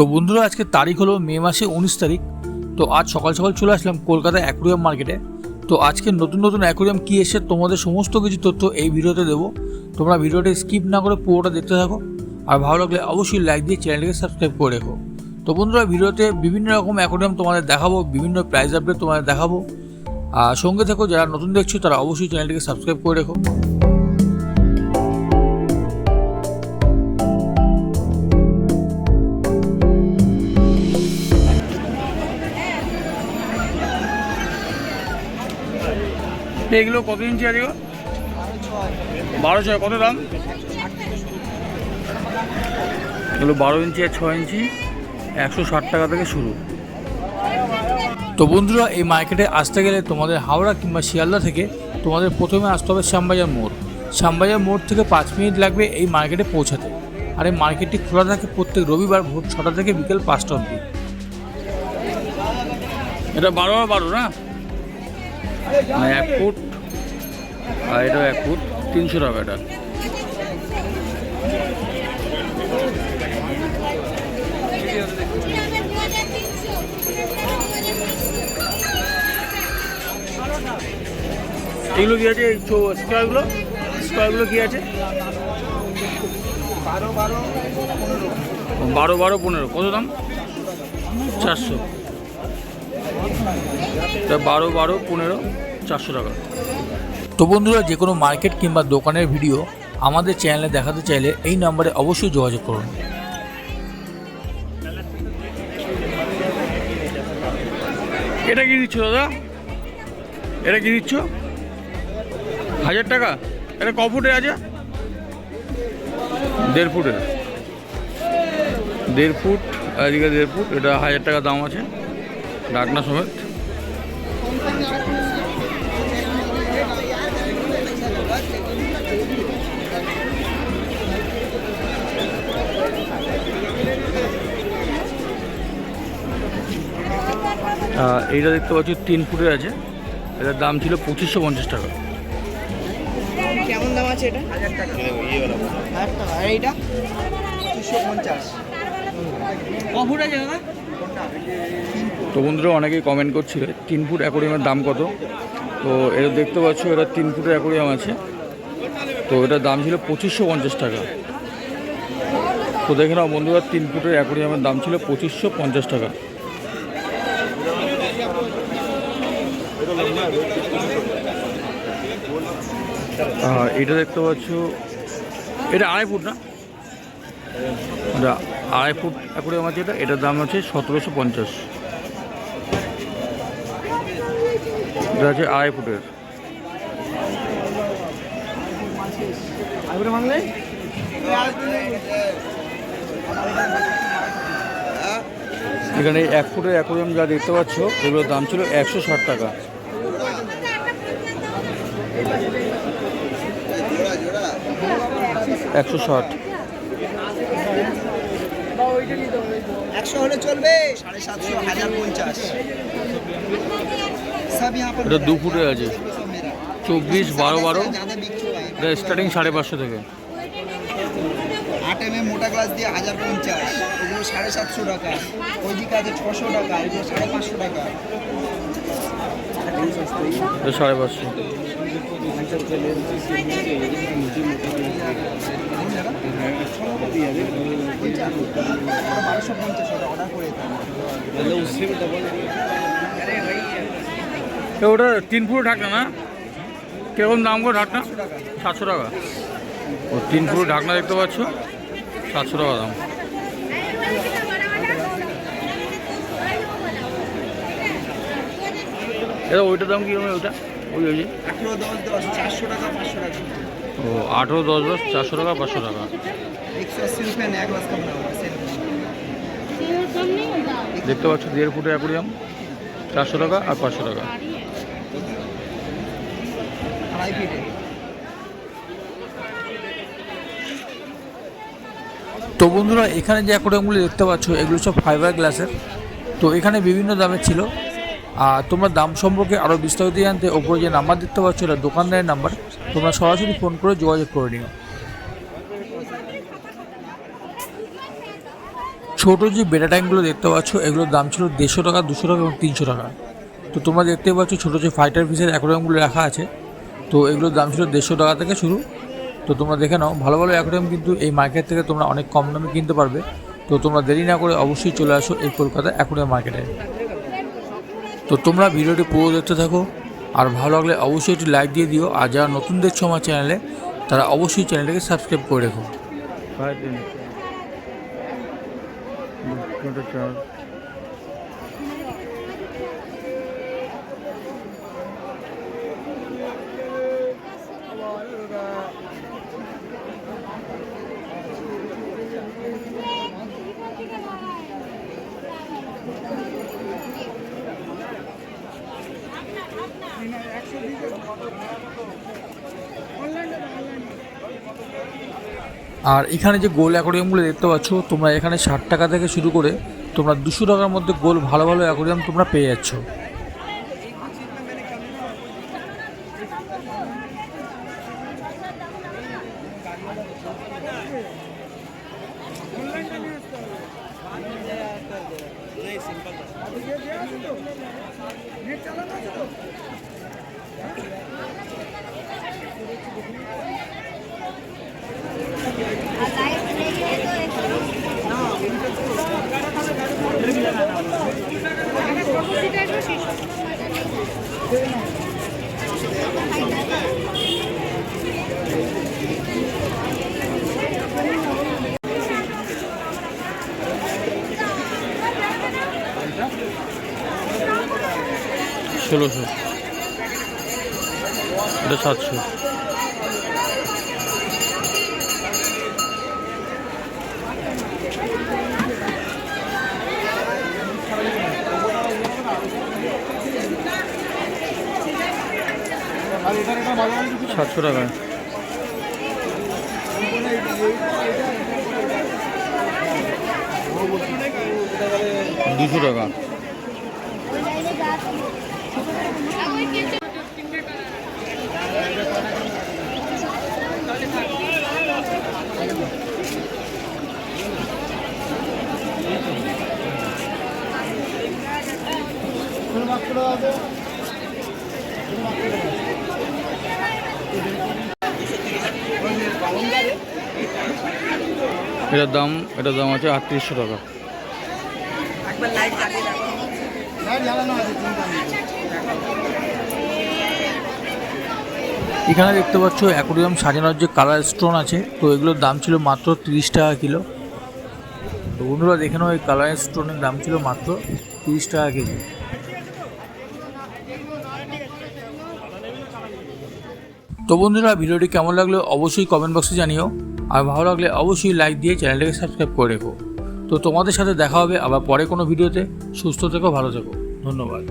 তো বন্ধুরা, আজকে তারিখ হলো মে মাসে উনিশ তারিখ। তো আজ সকাল সকাল চলে আসলাম কলকাতা অ্যাকুরিয়াম মার্কেটে। তো আজকে নতুন নতুন অ্যাকুরিয়াম কী এসে তোমাদের সমস্ত কিছু তথ্য এই ভিডিওতে দেবো। তোমরা ভিডিওটা স্কিপ না করে পুরোটা দেখতে থাকো। আর ভালো লাগলে অবশ্যই লাইক দিয়ে চ্যানেলটিকে সাবস্ক্রাইব করে রেখো। তো বন্ধুরা, ভিডিওতে বিভিন্ন রকম অ্যাকুরিয়াম তোমাদের দেখাবো, বিভিন্ন প্রাইস আপডেট তোমাদের দেখাবো। আর সঙ্গে থেকো, যারা নতুন দেখছ, তারা অবশ্যই চ্যানেলটিকে সাবস্ক্রাইব করে রেখো। এগুলো কত ইঞ্চি আছে বারো ছয় কত দাম? এগুলো বারো ইঞ্চি আর ছয় ইঞ্চি একশো ষাট টাকা থেকে শুরু। তো বন্ধুরা এই মার্কেটে আসতে গেলে তোমাদের হাওড়া কিংবা শিয়ালদা থেকে তোমাদের প্রথমে আসতে হবে শ্যামবাজার মোড়। শ্যামবাজার মোড় থেকে পাঁচ মিনিট লাগবে এই মার্কেটে পৌঁছাতে। আর এই মার্কেটটি খোলা থাকে প্রত্যেক রবিবার ভোর ছটা থেকে বিকেল পাঁচটা অবধি। এটা বারো আর বারো না? মানে এক ফুট আর এটা এক ফুট তিনশো টাকা এটা। এগুলো কি আছে? স্কোয়ারগুলো? স্কোয়ারগুলো কি আছে? বারো বারো পনেরো। কত দাম? চারশো। বারো বারো পনেরো চারশো টাকা। তো বন্ধুরা যে কোনো মার্কেট কিংবা দোকানের ভিডিও আমাদের চ্যানেলে দেখাতে চাইলে এই নম্বরে অবশ্যই যোগাযোগ করুন। এটা কি দিচ্ছ দাদা? এটা কি দিচ্ছ? হাজার টাকা? এটা ক ফুটের আছে? দেড় ফুটের। দেড় ফুট এদিকে দেড় ফুট এটা হাজার টাকা দাম আছে। ডাকনা সমেত। এইটা দেখতে পাচ্ছি তিন ফুটের আছে। এটার দাম ছিল পঁচিশশো পঞ্চাশ টাকা। কেমন দাম আছে এটা? হাজার টাকা আর এইটা? দুশো পঞ্চাশ। কফুট আছে দাদা? তো বন্ধুরা অনেকেই কমেন্ট করছিল তিন ফুট অ্যাকোরিয়ামের দাম কত? তো এটা দেখতে পাচ্ছ এটা তিন ফুটের অ্যাকোরিয়াম আছে। তো এটার দাম ছিল পঁচিশশো পঞ্চাশ টাকা। তো দেখে নাও বন্ধুরা তিন ফুটের অ্যাকোরিয়ামের দাম ছিল পঁচিশশো পঞ্চাশ টাকা। আর এটা দেখতে পাচ্ছ। এটা আড়াই ফুট না? এটা আড়াই ফুট অ্যাকোরিয়াম আছে এটা। এটার দাম আছে সতেরোশো পঞ্চাশ। এটা আছে আড়াই ফুটের। এখানে এক ফুটের অ্যাকোরিয়াম যা দেখতে পাচ্ছ এগুলোর দাম ছিল একশো ষাট টাকা। একশো ষাট। একশো হলে চলবে সাড়ে সাতশো হাজার পঞ্চাশ। এটা দু ফুটে আছে। চব্বিশ বারো বারো। এটা স্টার্টিং সাড়ে পাঁচশো থেকে। আট এম এম মোটা গ্লাস দিয়ে হাজার পঞ্চাশ। এগুলো সাড়ে সাতশো টাকা। ওই দিকে আছে ছশো টাকা এগুলো সাড়ে পাঁচশো টাকা। সাড়ে পাঁচশো। ওটা তিন ফুট ঢাকনা না? কীরকম দাম করে ঢাকনা? সাতশো টাকা। ও, তিন ফুট ঢাকনা দেখতে পাচ্ছ? সাতশো টাকা দাম। এটা ওইটার দাম কীরকম? ওইটা? ওই ওই ও আঠেরো দশ দশ চারশো টাকা পাঁচশো টাকা। দেখতে পাচ্ছ দেড় ফুটের অ্যাকুরিয়াম চারশো টাকা আর পাঁচশো টাকা। তো বন্ধুরা এখানে যে অ্যাকোরিয়ামগুলো দেখতে পাচ্ছ এগুলো সব ফাইবার গ্লাসের তো এখানে বিভিন্ন দামের ছিল। আর তোমরা দাম সম্পর্কে আরও বিস্তারিত জানতে ওপরে যে নাম্বার দেখতে পাচ্ছ, এটা দোকানদারের নাম্বার। তোমরা সরাসরি ফোন করে যোগাযোগ করে নিও। ছোটো যে বেটা ট্যাঙ্কগুলো দেখতে পাচ্ছ, এগুলোর দাম ছিল দেড়শো টাকা, দুশো টাকা এবং তিনশো টাকা। তো তোমরা দেখতে পাচ্ছ, ছোটো যে ফাইটার ফিসের অ্যাকোরিয়ামগুলো রাখা আছে, তো এগুলোর দাম ছিল দেড়শো টাকা থেকে শুরু। তো তোমরা দেখে নাও, ভালো ভালো অ্যাকোরিয়াম কিন্তু এই মার্কেট থেকে তোমরা অনেক কম দামে কিনতে পারবে। তো তোমরা দেরি না করে অবশ্যই চলে আসো এই কলকাতা অ্যাকোরিয়াম মার্কেটে তো তোমরা ভিডিওটি পুরো দেখতে থাকো। আর ভালো লাগলে অবশ্যই একটি লাইক দিয়ে দিও। আর যারা নতুন দেখছ আমার চ্যানেলে তারা অবশ্যই চ্যানেলটাকে সাবস্ক্রাইব করে রেখো। আর এখানে যে গোল অ্যাকোরিয়ামগুলো দেখতে পাচ্ছ, তোমরা এখানে ষাট টাকা থেকে শুরু করে তোমরা দুশো টাকার মধ্যে গোল ভালো ভালো অ্যাকোরিয়াম তোমরা পেয়ে যাচ্ছ। ষোলোশো। এটা সাতশো। সাতশো টাকা। দুশো টাকা। এটার দাম এটার দাম আছে আটত্রিশশো টাকা। এখানে দেখতে পাচ্ছ অ্যাকোরিয়াম সাজানোর যে কালার স্টোন আছে তো এগুলোর দাম ছিল মাত্র তিরিশ টাকা কিলো। তো বন্ধুরা দেখে নাও এই কালার স্টোনের দাম ছিল মাত্র তিরিশ টাকা কেজি। তো বন্ধুরা, ভিডিওটি কেমন লাগল অবশ্যই কমেন্ট বক্সে জানিও। আর ভালো লাগলে অবশ্যই লাইক দিয়ে চ্যানেলটাকে সাবস্ক্রাইব করে রেখো। তো তোমাদের সাথে দেখা হবে আবার পরে কোনো ভিডিওতে। সুস্থ থেকো, ভালো থেকো। ধন্যবাদ।